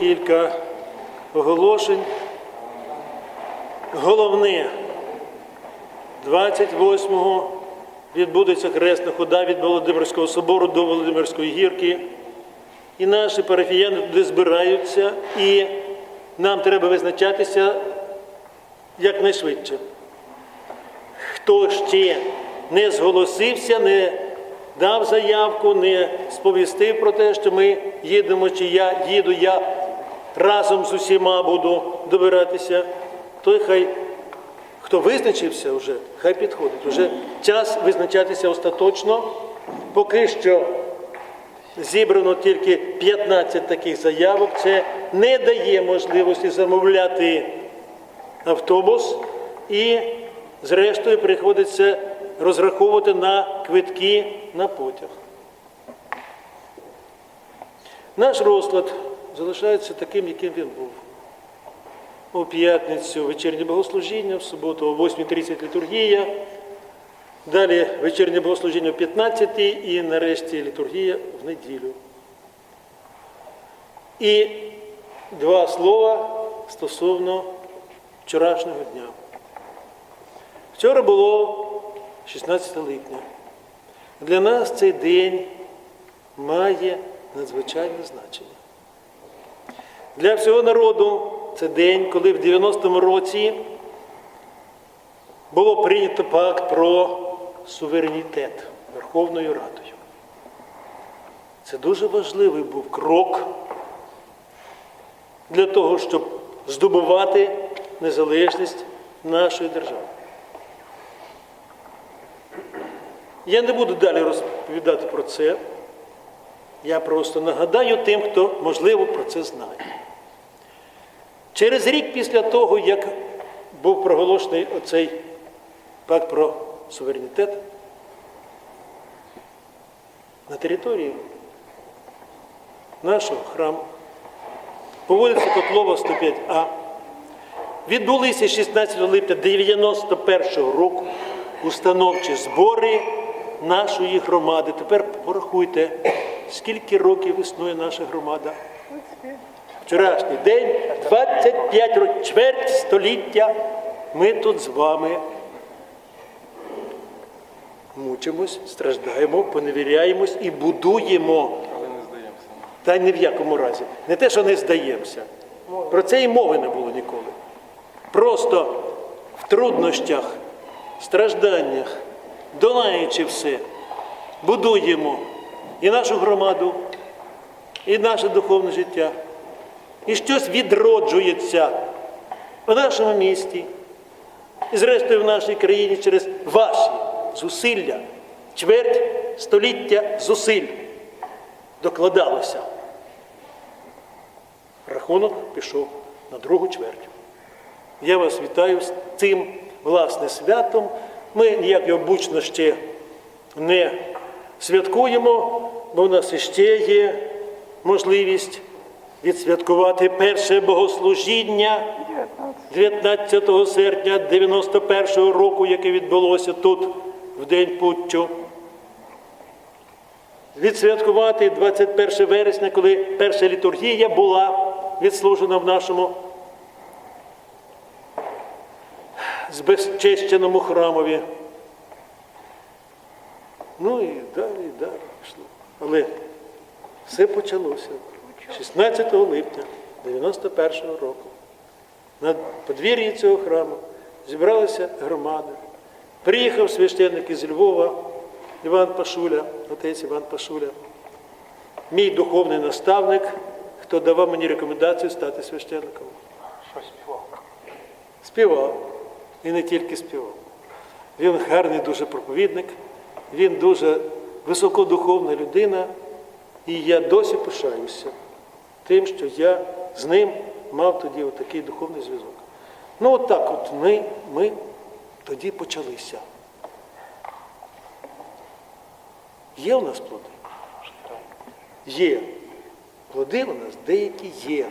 кілька оголошень. Головне, 28-го відбудеться хресна хода від Володимирського собору до Володимирської гірки. І наші парафіяни туди збираються, і нам треба визначатися якнайшвидше. Хто ще не зголосився, не дав заявку, не сповістив про те, що ми їдемо, чи я їду, я разом з усіма буду добиратися, той хай, хто визначився вже, хай підходить. Вже час визначатися остаточно. Поки що зібрано тільки 15 таких заявок. Це не дає можливості замовляти автобус і, зрештою, приходиться розраховувати на квитки на потяг. Наш розклад залишається таким, яким він був. У п'ятницю вечірнє богослужіння, в суботу о 8.30 літургія, далі вечірнє богослужіння о 15 і нарешті літургія в неділю. І два слова стосовно вчорашнього дня. Вчора було 16 липня. Для нас цей день має надзвичайне значення. Для всього народу це день, коли в 90-му році було прийнято пакт про суверенітет Верховною Радою. Це дуже важливий був крок для того, щоб здобувати незалежність нашої держави. Я не буду далі розповідати про це. Я просто нагадаю тим, хто, можливо, про це знає. Через рік після того, як був проголошений оцей пакт про суверенітет, на території нашого храму по вулиці Котлова 105А відбулися 16 липня 91 року установчі збори нашої громади. Тепер порахуйте, скільки років існує наша громада. Вчорашній день, 25 років, чверть століття. Ми тут з вами мучимось, страждаємо, поневіряємось і будуємо. Але не здаємося. Та ні в якому разі. Не те, що не здаємося. Про це і мови не було ніколи. Просто в труднощах, стражданнях, долаючи все, будуємо і нашу громаду, і наше духовне життя. І щось відроджується в нашому місті, і зрештою в нашій країні через ваші зусилля, чверть століття зусиль докладалося. Рахунок пішов на другу чверть. Я вас вітаю з цим власне святом. Ми ніяк його бучно ще не святкуємо, бо в нас іще є можливість відсвяткувати перше богослужіння 19 серпня 91 року, яке відбулося тут в день путчу відсвяткувати 21 вересня, коли перша літургія була відслужена в нашому збезчещеному храмові. Ну і далі, і далі пішло. Але все почалося 16 липня 91 року. На подвір'ї цього храму зібралася громада. Приїхав священник із Львова Іван Пашуля, отець Іван Пашуля, мій духовний наставник, хто давав мені рекомендацію стати священником. Що співав? Співав. І не тільки співав. Він гарний дуже проповідник, він дуже високодуховна людина, і я досі пишаюся тим, що я з ним мав тоді отакий духовний зв'язок. Ну, от так от ми, ми тоді почалися. Є у нас плоди? Є. Плоди у нас деякі є.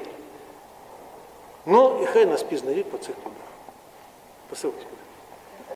Ну, і хай нас пізнають по цих плодах. Посилки.